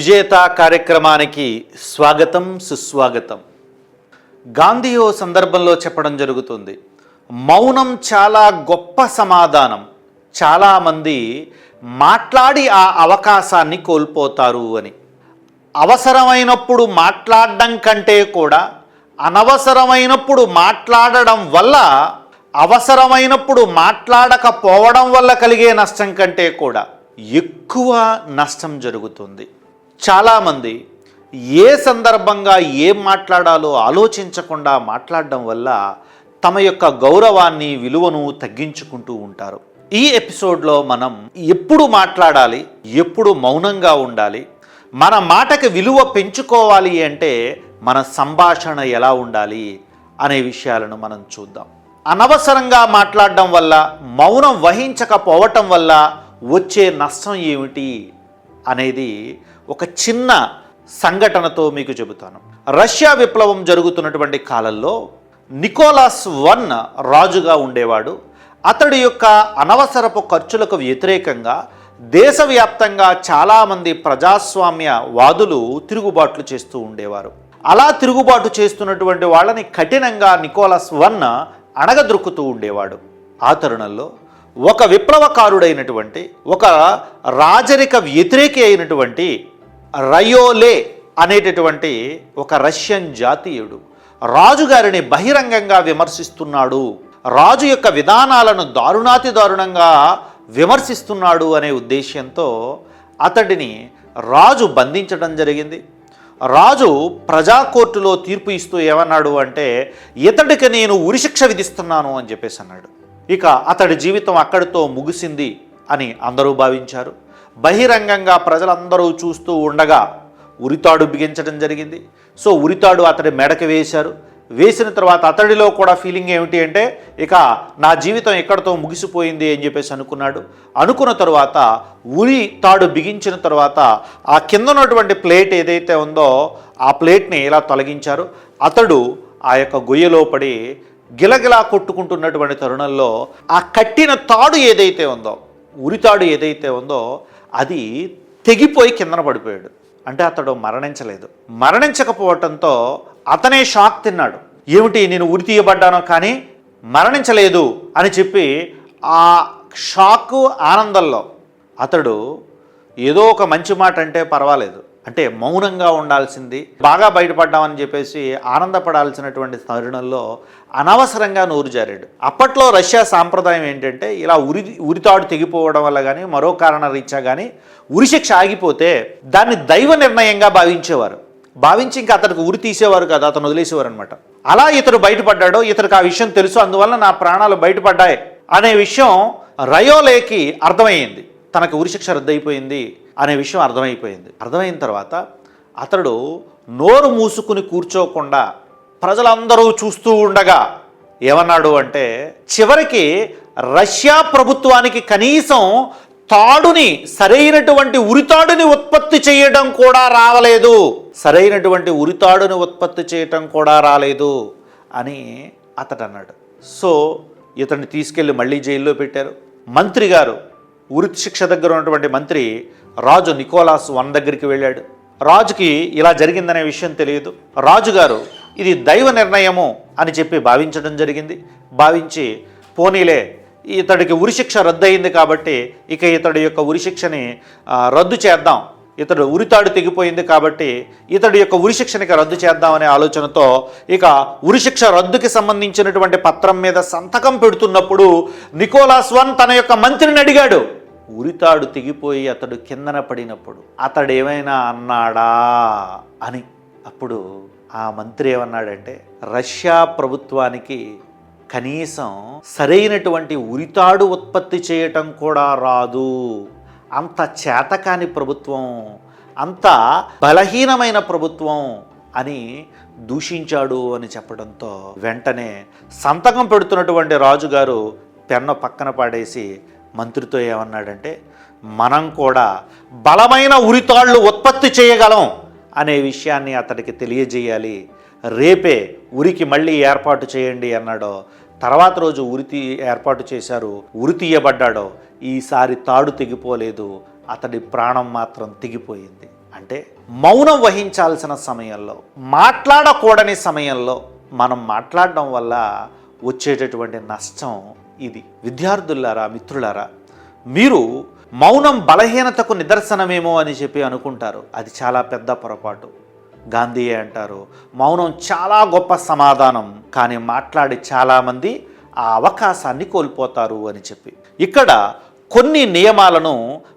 విజేత కార్యక్రమానికి స్వాగతం సుస్వాగతం. గాంధీయో సందర్భంలో చెప్పడం జరుగుతుంది మౌనం చాలా గొప్ప సమాధానం. చాలామంది మాట్లాడి ఆ అవకాశాన్ని కోల్పోతారు అని. అవసరమైనప్పుడు మాట్లాడడం కంటే కూడా అనవసరమైనప్పుడు మాట్లాడడం వల్ల అవసరమైనప్పుడు మాట్లాడకపోవడం వల్ల కలిగే నష్టం కంటే కూడా ఎక్కువ నష్టం జరుగుతుంది. చాలామంది ఏ సందర్భంగా ఏం మాట్లాడాలో ఆలోచించకుండా మాట్లాడడం వల్ల తమ యొక్క గౌరవాన్ని విలువను తగ్గించుకుంటూ ఉంటారు. ఈ ఎపిసోడ్లో మనం ఎప్పుడు మాట్లాడాలి ఎప్పుడు మౌనంగా ఉండాలి మన మాటకి విలువ పెంచుకోవాలి అంటే మన సంభాషణ ఎలా ఉండాలి అనే విషయాలను మనం చూద్దాం. అనవసరంగా మాట్లాడడం వల్ల మౌనం వహించకపోవటం వల్ల వచ్చే నష్టం ఏమిటి అనేది ఒక చిన్న సంఘటనతో మీకు చెబుతాను. రష్యా విప్లవం జరుగుతున్నటువంటి కాలంలో నికోలాస్ వన్ రాజుగా ఉండేవాడు. అతడి యొక్క అనవసరపు ఖర్చులకు వ్యతిరేకంగా దేశవ్యాప్తంగా చాలామంది ప్రజాస్వామ్య వాదులు తిరుగుబాట్లు చేస్తూ ఉండేవారు. అలా తిరుగుబాటు చేస్తున్నటువంటి వాళ్ళని కఠినంగా నికోలస్ వన్ అణగద్రొక్కుతూ ఉండేవాడు. ఆ తరుణంలో ఒక విప్లవకారుడైనటువంటి ఒక రాజరిక వ్యతిరేకి అయినటువంటి రయోలే అనేటటువంటి ఒక రష్యన్ జాతీయుడు. రాజుగారిని బహిరంగంగా విమర్శిస్తున్నాడు. రాజు యొక్క విధానాలను దారుణాతి దారుణంగా విమర్శిస్తున్నాడు అనే ఉద్దేశ్యంతో అతడిని రాజు బంధించడం జరిగింది. రాజు ప్రజా కోర్టులో తీర్పు ఇస్తూ ఏమన్నాడు అంటే ఇతడికి నేను ఉరిశిక్ష విధిస్తున్నాను అని చెప్పేసి అన్నాడు. ఇక అతడి జీవితం అక్కడితో ముగిసింది అని అందరూ భావించారు. బహిరంగంగా ప్రజలందరూ చూస్తూ ఉండగా ఉరితాడు బిగించడం జరిగింది. సో ఉరితాడు అతడి మెడకి వేశారు. వేసిన తర్వాత అతడిలో కూడా ఫీలింగ్ ఏమిటి అంటే ఇక నా జీవితం ఎక్కడితో ముగిసిపోయింది అని చెప్పేసి అనుకున్నాడు. అనుకున్న తర్వాత ఉరి తాడు బిగించిన తర్వాత ఆ కింద ఉన్నటువంటి ప్లేట్ ఏదైతే ఉందో ఆ ప్లేట్ని ఇలా తొలగించారు. అతడు ఆ యొక్క గొయ్యలో పడి గిలగిలా కొట్టుకుంటున్నటువంటి తరుణంలో ఆ కట్టిన తాడు ఏదైతే ఉందో ఉరితాడు ఏదైతే ఉందో అది తెగిపోయి కిందన పడిపోయాడు. అంటే అతడు మరణించలేదు. మరణించకపోవటంతో అతనే షాక్ తిన్నాడు. ఏమిటి నేను ఉరి తీయబడ్డానో కానీ మరణించలేదు అని చెప్పి ఆ షాక్ ఆనందంలో అతడు ఏదో ఒక మంచి మాట అంటే పర్వాలేదు. అంటే మౌనంగా ఉండాల్సింది బాగా బయటపడ్డామని చెప్పేసి ఆనందపడాల్సినటువంటి తరుణంలో అనవసరంగా నోరు జారాడు. అప్పట్లో రష్యా సాంప్రదాయం ఏంటంటే ఇలా ఉరి ఉరితాడు తెగిపోవడం వల్ల కానీ మరో కారణ రీత్యా కానీ ఉరిశిక్ష ఆగిపోతే దాన్ని దైవ నిర్ణయంగా భావించేవారు. భావించి ఇంకా అతనికి ఉరి తీసేవారు కదా అతను వదిలేసేవారు అనమాట అలా ఇతడు బయటపడ్డాడో ఇతనికి ఆ విషయం తెలుసు అందువల్ల నా ప్రాణాలు బయటపడ్డాయి అనే విషయం రయోలేకి అర్థమైంది తనకు ఉరిశిక్ష రద్దయిపోయింది అనే విషయం అర్థమైపోయింది. అర్థమైన తర్వాత అతడు నోరు మూసుకుని కూర్చోకుండా ప్రజలందరూ చూస్తూ ఉండగా ఏమన్నాడు అంటే చివరికి రష్యా ప్రభుత్వానికి కనీసం తాడుని సరైనటువంటి ఉరితాడుని ఉత్పత్తి చేయడం కూడా రావలేదు. సరైనటువంటి ఉరితాడుని ఉత్పత్తి చేయటం కూడా రాలేదు అని అతడు అన్నాడు. సో ఇతన్ని తీసుకెళ్ళి మళ్ళీ జైల్లో పెట్టారు. మంత్రి గారు ఉరి శిక్ష దగ్గర ఉన్నటువంటి మంత్రి రాజు నికోలాస్ వన్ దగ్గరికి వెళ్ళాడు. రాజుకి ఇలా జరిగిందనే విషయం తెలియదు. రాజుగారు ఇది దైవ నిర్ణయము అని చెప్పి భావించడం జరిగింది. భావించి పోనీలే ఇతడికి ఉరిశిక్ష రద్దయింది కాబట్టి ఇక ఇతడి యొక్క ఉరిశిక్షని రద్దు చేద్దాం. ఇతడు ఉరితాడు తెగిపోయింది కాబట్టి ఇతడి యొక్క ఉరిశిక్షనిక రద్దు చేద్దామనే ఆలోచనతో ఇక ఉరిశిక్ష రద్దుకి సంబంధించినటువంటి పత్రం మీద సంతకం పెడుతున్నప్పుడు నికోలాస్ వన్ తన యొక్క మంత్రిని అడిగాడు. ఉరితాడు తెగిపోయి అతడు కిందన పడినప్పుడు అతడు ఏమైనా అన్నాడా? అని అప్పుడు ఆ మంత్రి ఏమన్నాడంటే రష్యా ప్రభుత్వానికి కనీసం సరైనటువంటి ఉరితాడు ఉత్పత్తి చేయటం కూడా రాదు. అంత చేతకాని ప్రభుత్వం అంత బలహీనమైన ప్రభుత్వం అని దూషించాడు అని చెప్పడంతో వెంటనే సంతకం పెడుతున్నటువంటి రాజుగారు పెన్న పక్కన పాడేసి మంత్రితో ఏమన్నాడంటే మనం కూడా బలమైన ఉరితాళ్ళు ఉత్పత్తి చేయగలం అనే విషయాన్ని అతడికి తెలియజేయాలి. రేపే ఉరికి మళ్ళీ ఏర్పాటు చేయండి అన్నాడో తర్వాత రోజు ఉరితి ఏర్పాటు చేశారు ఉరి తీయబడ్డాడో ఈసారి తాడు తెగిపోలేదు అతడి ప్రాణం మాత్రం తెగిపోయింది. అంటే అంటే మౌనం వహించాల్సిన సమయంలో మాట్లాడకూడని సమయంలో మనం మాట్లాడడం వల్ల వచ్చేటటువంటి నష్టం ఇది. విద్యార్థులారా మిత్రులారా మీరు మౌనం బలహీనతకు నిదర్శనమేమో అని చెప్పి అనుకుంటారు. అది చాలా పెద్ద పొరపాటు. గాంధీయే అంటారు మౌనం చాలా గొప్ప సమాధానం కానీ మాట్లాడి చాలామంది ఆ అవకాశాన్ని కోల్పోతారు అని చెప్పి. ఇక్కడ కొన్ని నియమాలను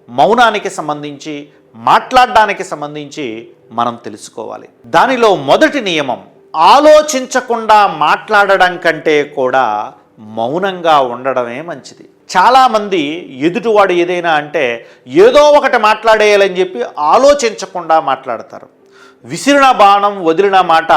మౌనానికి సంబంధించి మాట్లాడడానికి సంబంధించి మనం తెలుసుకోవాలి. దానిలో మొదటి నియమం ఆలోచించకుండా మాట్లాడడం కంటే కూడా మౌనంగా ఉండడమే మంచిది. చాలామంది ఎదుటివాడు ఏదైనా అంటే ఏదో ఒకటి మాట్లాడేయాలని చెప్పి ఆలోచించకుండా మాట్లాడతారు. విసిరిన బాణం వదిలిన మాట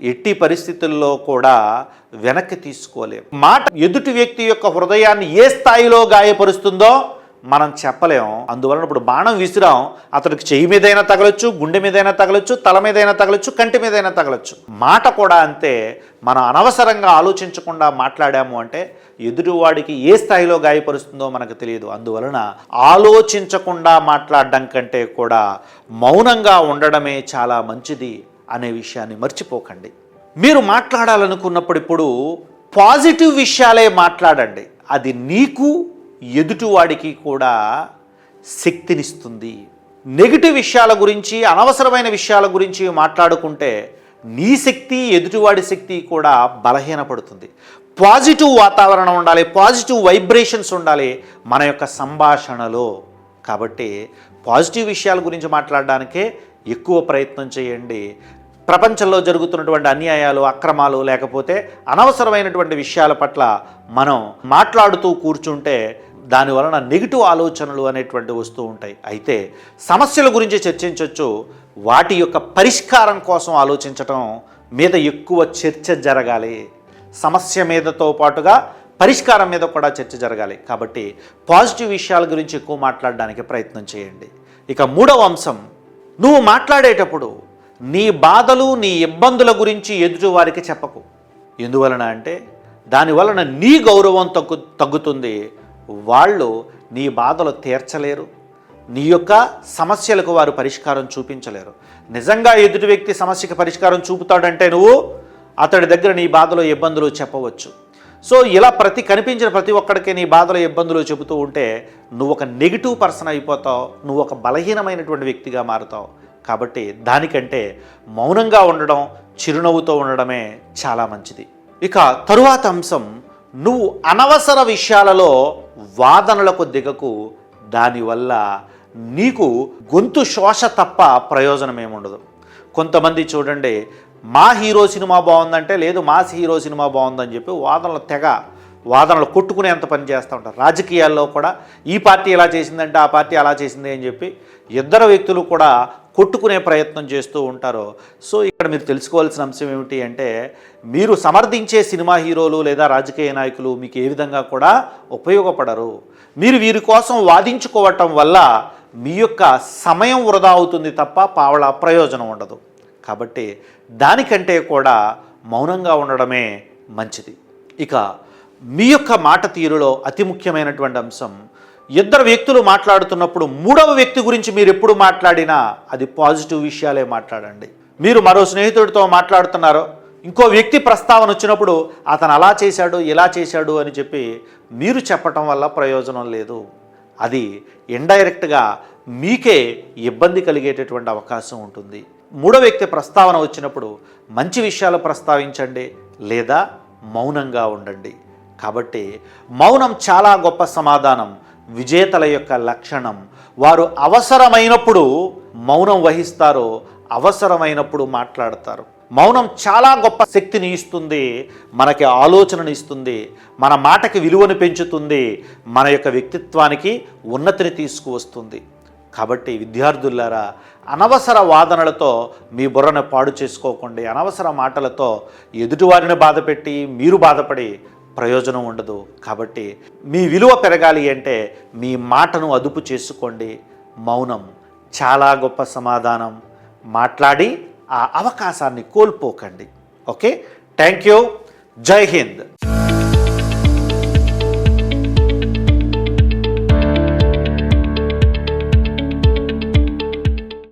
ఎట్టి పరిస్థితుల్లో కూడా వెనక్కి తీసుకోలేము. మాట ఎదుటి వ్యక్తి యొక్క హృదయాన్ని ఏ స్థాయిలో గాయపరుస్తుందో మనం చెప్పలేం. అందువలన ఇప్పుడు బాణం విసిరాం. అతనికి చెయ్యి మీదైనా తగలొచ్చు గుండె మీదైనా తగలొచ్చు తల మీదైనా తగలొచ్చు కంటి మీదైనా తగలొచ్చు. మాట కూడా అంతే. మనం అనవసరంగా ఆలోచించకుండా మాట్లాడాము అంటే ఎదుటివాడికి ఏ స్థాయిలో గాయపరుస్తుందో మనకు తెలియదు. అందువలన ఆలోచించకుండా మాట్లాడడం కంటే కూడా మౌనంగా ఉండడమే చాలా మంచిది అనే విషయాన్ని మర్చిపోకండి. మీరు మాట్లాడాలనుకున్నప్పుడు ఇప్పుడు పాజిటివ్ విషయాలే మాట్లాడండి. అది నీకు ఎదుటివాడికి కూడా శక్తినిస్తుంది. నెగిటివ్ విషయాల గురించి అనవసరమైన విషయాల గురించి మాట్లాడుకుంటే నీ శక్తి ఎదుటివాడి శక్తి కూడా బలహీనపడుతుంది. పాజిటివ్ వాతావరణం ఉండాలి పాజిటివ్ వైబ్రేషన్స్ ఉండాలి మన యొక్క సంభాషణలో. కాబట్టి పాజిటివ్ విషయాల గురించి మాట్లాడడానికే ఎక్కువ ప్రయత్నం చేయండి. ప్రపంచంలో జరుగుతున్నటువంటి అన్యాయాలు అక్రమాలు లేకపోతే అనవసరమైనటువంటి విషయాల పట్ల మనం మాట్లాడుతూ కూర్చుంటే దాని వలన నెగిటివ్ ఆలోచనలు అనేటువంటి వస్తూ ఉంటాయి. అయితే సమస్యల గురించి చర్చించవచ్చు వాటి యొక్క పరిష్కారం కోసం ఆలోచించటం మీద ఎక్కువ చర్చ జరగాలి. సమస్య మీదతో పాటుగా పరిష్కారం మీద కూడా చర్చ జరగాలి. కాబట్టి పాజిటివ్ విషయాల గురించి ఎక్కువ మాట్లాడడానికి ప్రయత్నం చేయండి. ఇక మూడవ అంశం నువ్వు మాట్లాడేటప్పుడు నీ బాధలు నీ ఇబ్బందుల గురించి ఎదుటివారికి చెప్పకు. ఎందువలన అంటే దానివలన నీ గౌరవం తగ్గు తగ్గుతుంది. వాళ్ళు నీ బాధలు తీర్చలేరు. నీ యొక్క సమస్యలకు వారు పరిష్కారం చూపించలేరు. నిజంగా ఎదుటి వ్యక్తి సమస్యకి పరిష్కారం చూపుతాడంటే నువ్వు అతడి దగ్గర నీ బాధలు ఇబ్బందులు చెప్పవచ్చు. సో ఇలా ప్రతి కనిపించిన ప్రతి ఒక్కడికి నీ బాధలు ఇబ్బందులు చెబుతూ ఉంటే నువ్వు ఒక నెగిటివ్ పర్సన్ అయిపోతావు. నువ్వు ఒక బలహీనమైనటువంటి వ్యక్తిగా మారుతావు. కాబట్టి దానికంటే మౌనంగా ఉండడం చిరునవ్వుతో ఉండడమే చాలా మంచిది. ఇక తరువాత అంశం నువ్వు అనవసర విషయాలలో వాదనలకు దిగకు దానివల్ల నీకు గొంతు శోష తప్ప ప్రయోజనం ఏముండదు. కొంతమంది చూడండి మా హీరో సినిమా బాగుందంటే లేదు మాస్ హీరో సినిమా బాగుందని చెప్పి వాదనలు తెగ వాదనలు కొట్టుకునేంత పని చేస్తూ ఉంటారు. రాజకీయాల్లో కూడా ఈ పార్టీ ఎలా చేసిందంటే ఆ పార్టీ అలా చేసింది అని చెప్పి ఇద్దరు వ్యక్తులు కూడా కొట్టుకునే ప్రయత్నం చేస్తూ ఉంటారు. సో ఇక్కడ మీరు తెలుసుకోవాల్సిన అంశం ఏమిటి అంటే మీరు సమర్థించే సినిమా హీరోలు లేదా రాజకీయ నాయకులు మీకు ఏ విధంగా కూడా ఉపయోగపడరు. మీరు వీరి కోసం వాదించుకోవటం వల్ల మీ యొక్క సమయం వృధా అవుతుంది తప్ప పావల ప్రయోజనం ఉండదు. కాబట్టి దానికంటే కూడా మౌనంగా ఉండడమే మంచిది. ఇక మీ యొక్క మాట తీరులో అతి ముఖ్యమైనటువంటి అంశం ఇద్దరు వ్యక్తులు మాట్లాడుతున్నప్పుడు మూడవ వ్యక్తి గురించి మీరు ఎప్పుడు మాట్లాడినా అది పాజిటివ్ విషయాలే మాట్లాడండి. మీరు మరో స్నేహితుడితో మాట్లాడుతున్నారో ఇంకో వ్యక్తి ప్రస్తావన వచ్చినప్పుడు అతను అలా చేశాడు ఇలా చేశాడు అని చెప్పి మీరు చెప్పటం వల్ల ప్రయోజనం లేదు. అది ఇండైరెక్ట్గా మీకే ఇబ్బంది కలిగేటటువంటి అవకాశం ఉంటుంది. మూడో వ్యక్తి ప్రస్తావన వచ్చినప్పుడు మంచి విషయాలు ప్రస్తావించండి లేదా మౌనంగా ఉండండి. కాబట్టి మౌనం చాలా గొప్ప సమాధానం. విజేతల యొక్క లక్షణం. వారు అవసరమైనప్పుడు మౌనం వహిస్తారో అవసరమైనప్పుడు మాట్లాడతారు. మౌనం చాలా గొప్ప శక్తిని ఇస్తుంది మనకి ఆలోచనని ఇస్తుంది మన మాటకి విలువను పెంచుతుంది మన యొక్క వ్యక్తిత్వానికి ఉన్నతిని తీసుకువస్తుంది. కాబట్టి విద్యార్థులారా అనవసర వాదనలతో మీ బుర్రను పాడు చేసుకోకండి. అనవసర మాటలతో ఎదుటివారిని బాధపెట్టి మీరు బాధపడి ప్రయోజనం ఉండదు. కాబట్టి మీ విలువ పెరగాలి అంటే మీ మాటను అదుపు చేసుకోండి. మౌనం చాలా గొప్ప సమాధానం. మాట్లాడి ఆ అవకాశాన్ని కోల్పోకండి. ఓకే? Thank you. జై హింద్.